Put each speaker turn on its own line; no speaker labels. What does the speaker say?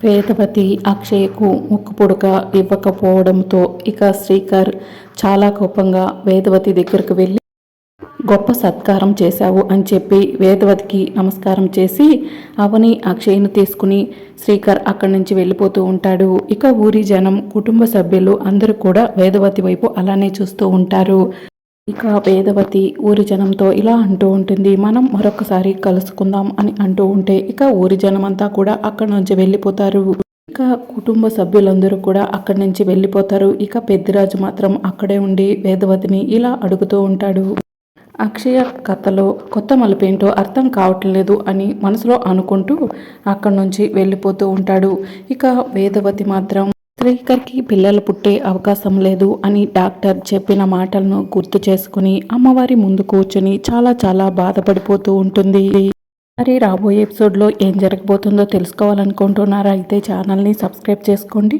వేదవతి అక్షయ్కు ముక్కు పుడక ఇవ్వకపోవడంతో ఇక శ్రీకర్ చాలా కోపంగా వేదవతి దగ్గరకు వెళ్ళి గొప్ప సత్కారం చేశావు అని చెప్పి వేదవతికి నమస్కారం చేసి అవని అక్షయ్ను తీసుకుని శ్రీకర్ అక్కడి నుంచి వెళ్ళిపోతూ ఉంటాడు. ఇక ఊరి జనం కుటుంబ సభ్యులు అందరూ కూడా వేదవతి వైపు అలానే చూస్తూ ఉంటారు. ఇక వేదవతి ఊరి జనంతో ఇలా అంటూ ఉంటుంది మనం మరొకసారి కలుసుకుందాం అని అంటూ ఉంటే ఇక ఊరి జనం అంతా కూడా అక్కడి నుంచి వెళ్ళిపోతారు. ఇక కుటుంబ సభ్యులందరూ కూడా అక్కడి నుంచి వెళ్ళిపోతారు. ఇక పెద్దిరాజు మాత్రం అక్కడే ఉండి వేదవతిని ఇలా అడుగుతూ ఉంటాడు. అక్షయ కథలో కొత్త మలుపేంటో అర్థం కావట్లేదు అని మనసులో అనుకుంటూ అక్కడి నుంచి వెళ్ళిపోతూ ఉంటాడు. ఇక వేదవతి మాత్రం శ్రీకర్కి పిల్లలు పుట్టే అవకాశం లేదు అని డాక్టర్ చెప్పిన మాటలను గుర్తు చేసుకుని అమ్మవారి ముందు కూర్చుని చాలా చాలా బాధపడిపోతూ ఉంటుంది. మరి రాబోయే ఎపిసోడ్లో ఏం జరగబోతుందో తెలుసుకోవాలనుకుంటున్నారా? అయితే ఛానల్ని సబ్స్క్రైబ్ చేసుకోండి.